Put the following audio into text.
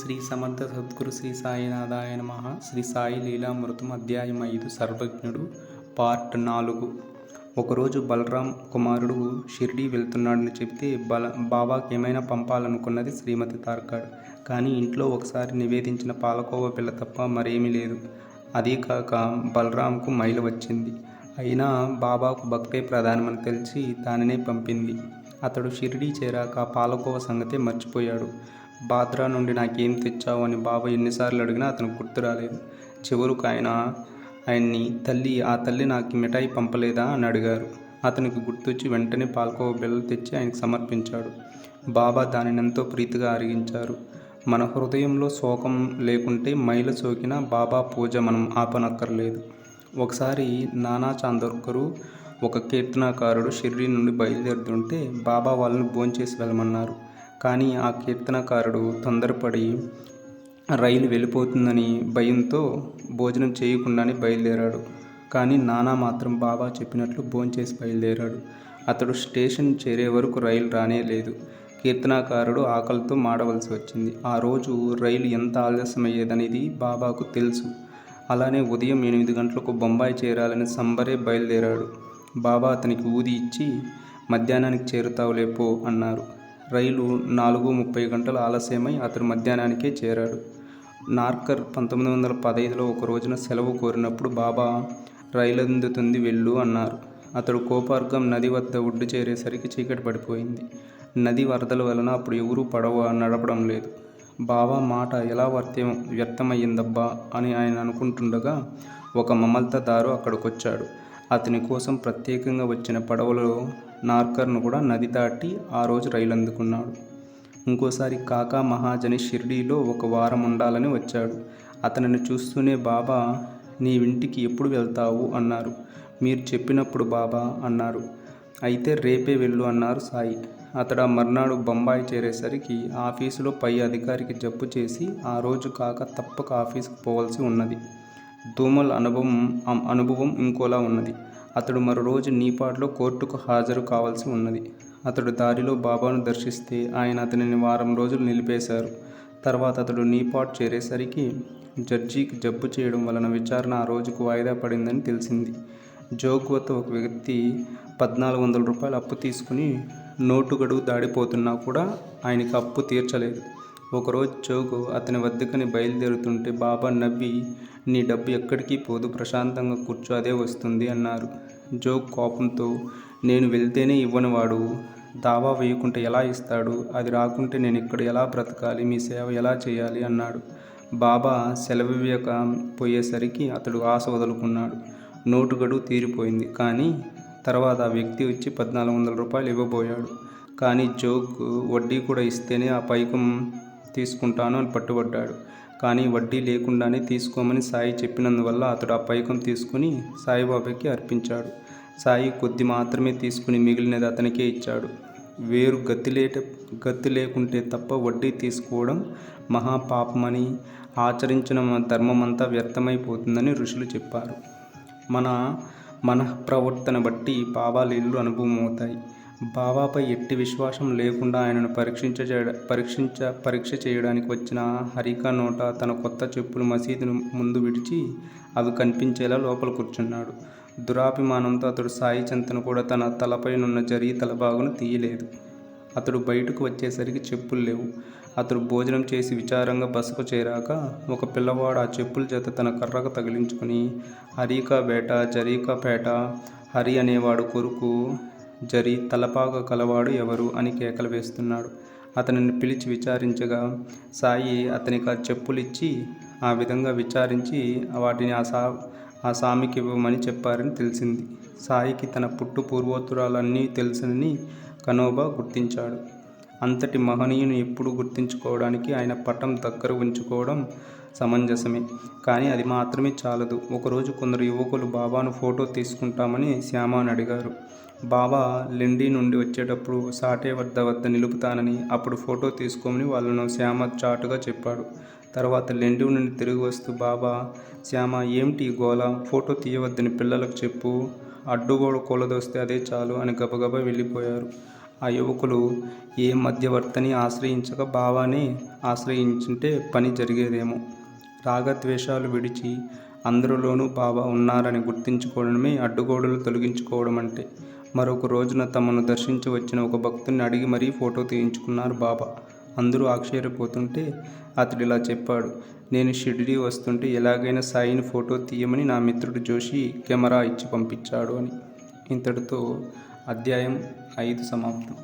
శ్రీ సమర్థ సద్గురు శ్రీ సాయినాథాయ నమ. శ్రీ సాయి లీలామృతం అధ్యాయం ఐదు సర్వజ్ఞుడు పార్ట్ నాలుగు. ఒకరోజు బలరాం కుమారుడు షిర్డీ వెళ్తున్నాడని చెప్తే బల బాబాకి ఏమైనా పంపాలనుకున్నది శ్రీమతి తార్కాడు. కానీ ఇంట్లో ఒకసారి నివేదించిన పాలకోవ పిల్ల తప్ప మరేమీ లేదు. అదీ కాక బలరాంకు మైలు వచ్చింది. అయినా బాబాకు భక్తే ప్రధానమని తెలిసి దానినే పంపింది. అతడు షిరిడీ చేరాక పాలకోవ సంగతే మర్చిపోయాడు. బాద్రా నుండి నాకేం తెచ్చావు అని బాబా ఎన్నిసార్లు అడిగినా అతను గుర్తు రాలేదు. చివరకు ఆయన ఆయన్ని తల్లి ఆ తల్లి నాకు మిఠాయి పంపలేదా అని అడిగారు. అతనికి గుర్తొచ్చి వెంటనే పాల్కోవ బిళ్ళలు తెచ్చి ఆయనకు సమర్పించాడు. బాబా దానిని ఎంతో ప్రీతిగా అరిగించారు. మన హృదయంలో శోకం లేకుంటే మైల సోకిన బాబా పూజ మనం ఆపనక్కర్లేదు. ఒకసారి నానా చాందోర్కరు ఒక కీర్తనాకారుడు షిర్డీ నుండి బయలుదేరుతుంటే బాబా వాళ్ళని భోంచేసి వెళ్ళమన్నారు. కానీ ఆ కీర్తనకారుడు తొందరపడి రైలు వెళ్ళిపోతుందని భయంతో భోజనం చేయకుండానే బయలుదేరాడు. కానీ నానా మాత్రం బాబా చెప్పినట్లు భోంచేసి బయలుదేరాడు. అతడు స్టేషన్ చేరే వరకు రైలు రానే లేదు. కీర్తనాకారుడు ఆకలితో మాడవలసి వచ్చింది. ఆ రోజు రైలు ఎంత ఆలస్యమయ్యేదనేది బాబాకు తెలుసు. అలానే ఉదయం ఎనిమిది గంటలకు బొంబాయి చేరాలని సంబరే బయలుదేరాడు. బాబా అతనికి ఊది ఇచ్చి మధ్యాహ్నానికి చేరుతావులేపో అన్నారు. రైలు నాలుగు ముప్పై గంటలు ఆలస్యమై అతడు మధ్యాహ్నానికే చేరాడు. నార్కర్ పంతొమ్మిది వందల పదహైదులో ఒక రోజున సెలవు కోరినప్పుడు బాబా రైలు అందుతుంది వెళ్ళు అన్నారు. అతడు కోపార్గం నది వద్ద ఒడ్డు చేరేసరికి చీకటి పడిపోయింది. నది వరదల వలన అప్పుడు ఎవరూ పడవ నడపడం లేదు. బాబా మాట ఎలా వర్త్యం వ్యర్థమయ్యిందబ్బా అని ఆయన అనుకుంటుండగా ఒక మమల్తదారు అక్కడికొచ్చాడు. అతని కోసం ప్రత్యేకంగా వచ్చిన పడవలో నార్కర్ను కూడా నది దాటి ఆ రోజు రైలు అందుకున్నాడు ఇంకోసారి కాకా మహాజని షిర్డీలో ఒక వారం ఉండాలని వచ్చాడు. అతనిని చూస్తూనే బాబా నీ ఇంటికి ఎప్పుడు వెళ్తావు? అన్నారు. మీరు చెప్పినప్పుడు బాబా అన్నారు. అయితే రేపే వెళ్ళు అన్నారు సాయి. అతడు ఆ మర్నాడు బొంబాయి చేరేసరికి ఆఫీసులో పై అధికారికి జబ్బు చేసి ఆ రోజు కాక తప్పక ఆఫీస్కి పోవాల్సి ఉన్నది. దూమల్ అనుభవం అనుభవం ఇంకోలా ఉన్నది. అతడు మరో రోజు నీపాట్లో కోర్టుకు హాజరు కావాల్సి ఉన్నది. అతడు దారిలో బాబాను దర్శిస్తే ఆయన అతనిని వారం రోజులు నిలిపేశారు. తర్వాత అతడు నీపాట్ చేరేసరికి జడ్జికి జబ్బు చేయడం వలన విచారణ ఆ రోజుకు వాయిదా పడిందని తెలిసింది. జోగ్ ఒక వ్యక్తి పద్నాలుగు వందల రూపాయలు అప్పు తీసుకుని నోటు గడువు దాడిపోతున్నా కూడా ఆయనకి అప్పు తీర్చలేదు. ఒకరోజు జోగు అతని వద్దకని బయలుదేరుతుంటే బాబా నవ్వి నీ డబ్బు ఎక్కడికి పోదు ప్రశాంతంగా కూర్చో అదే వస్తుంది అన్నారు. జోగ్ కోపంతో నేను వెళ్తేనే ఇవ్వనివాడు దావా వేయకుంటే ఎలా ఇస్తాడు? అది రాకుంటే నేను ఇక్కడ ఎలా బ్రతకాలి? మీ సేవ ఎలా చేయాలి? అన్నాడు. బాబా సెలవు ఇవ్వక పోయేసరికి అతడు ఆశ వదులుకున్నాడు. నోటు గడువు తీరిపోయింది. కానీ తర్వాత ఆ వ్యక్తి వచ్చి పద్నాలుగు వందల రూపాయలు ఇవ్వబోయాడు. కానీ జోక్ వడ్డీ కూడా ఇస్తేనే ఆ పైకం తీసుకుంటాను అని పట్టుబడ్డాడు. కానీ వడ్డీ లేకుండానే తీసుకోమని సాయి చెప్పినందువల్ల అతడు ఆ పైకం తీసుకుని సాయిబాబాకి అర్పించాడు. సాయి కొద్ది మాత్రమే తీసుకుని మిగిలినది అతనికే ఇచ్చాడు. వేరు గతి లేట గతి లేకుంటే తప్ప వడ్డీ తీసుకోవడం మహాపాపమని ఆచరించిన ధర్మమంతా వ్యర్థమైపోతుందని ఋషులు చెప్పారు. మన మన ప్రవర్తన బట్టి పాపాలీలు అనుభవం అవుతాయి బాబాపై ఎట్టి విశ్వాసం లేకుండా ఆయనను పరీక్షించ పరీక్షించ పరీక్ష చేయడానికి వచ్చిన హరిక నోట తన కొత్త చెప్పులు మసీదును ముందు విడిచి అవి కనిపించేలా లోపల కూర్చున్నాడు. దురాభిమానంతో అతడు సాయి చింతను కూడా తన తలపైనున్న జరి తలబాగును తీయలేదు. అతడు బయటకు వచ్చేసరికి చెప్పులు లేవు. అతడు భోజనం చేసి విచారంగా బస్సుకు చేరాక ఒక పిల్లవాడు ఆ చెప్పుల చేత తన కర్రకు తగిలించుకుని హరికా బేట జరీకా పేట హరి అనేవాడు కొరుకు జరి తలపాక కలవాడు ఎవరు అని కేకలు వేస్తున్నాడు. అతనిని పిలిచి విచారించగా సాయి అతనికి ఆ చెప్పులిచ్చి ఆ విధంగా విచారించి వాటిని ఆ సా ఆ స్వామికి ఇవ్వమని చెప్పారని తెలిసింది. సాయికి తన పుట్టు పూర్వోత్తరాలన్నీ తెలుసునని కనోబా గుర్తించాడు. అంతటి మహనీయుని ఎప్పుడు గుర్తించుకోవడానికి ఆయన పటం దగ్గర ఉంచుకోవడం సమంజసమే. కానీ అది మాత్రమే చాలదు. ఒకరోజు కొందరు యువకులు బాబాను ఫోటో తీసుకుంటామని శ్యామాని అడిగారు. బాబా లెండి నుండి వచ్చేటప్పుడు సాటే వద్ద వద్ద నిలుపుతానని అప్పుడు ఫోటో తీసుకోమని వాళ్ళను శ్యామ చాటుగా చెప్పాడు. తర్వాత లెండి నుండి తిరిగి వస్తూ బాబా శ్యామ ఏమిటి గోల? ఫోటో తీయవద్దని పిల్లలకు చెప్పు. అడ్డుగోడ కూలదొస్తే అదే చాలు అని గబగబా వెళ్ళిపోయారు. ఆ యువకులు ఏ మధ్యవర్తిని ఆశ్రయించక బావానే ఆశ్రయించుంటే పని జరిగేదేమో. రాగద్వేషాలు విడిచి అందరిలోనూ బాబా ఉన్నారని గుర్తించుకోవడమే అడ్డుగోడలు తొలగించుకోవడం అంటే మరొక రోజున తమను దర్శించి వచ్చిన ఒక భక్తుని అడిగి మరీ ఫోటో తీయించుకున్నారు బాబా. అందరూ ఆశ్చర్యపోతుంటే అతడు ఇలా చెప్పాడు. నేను షిరిడి వస్తుంటే ఎలాగైనా సాయిని ఫోటో తీయమని నా మిత్రుడు జోషి కెమెరా ఇచ్చి పంపించాడు అని. ఇంతటితో అధ్యాయం ఐదు సమాప్తం.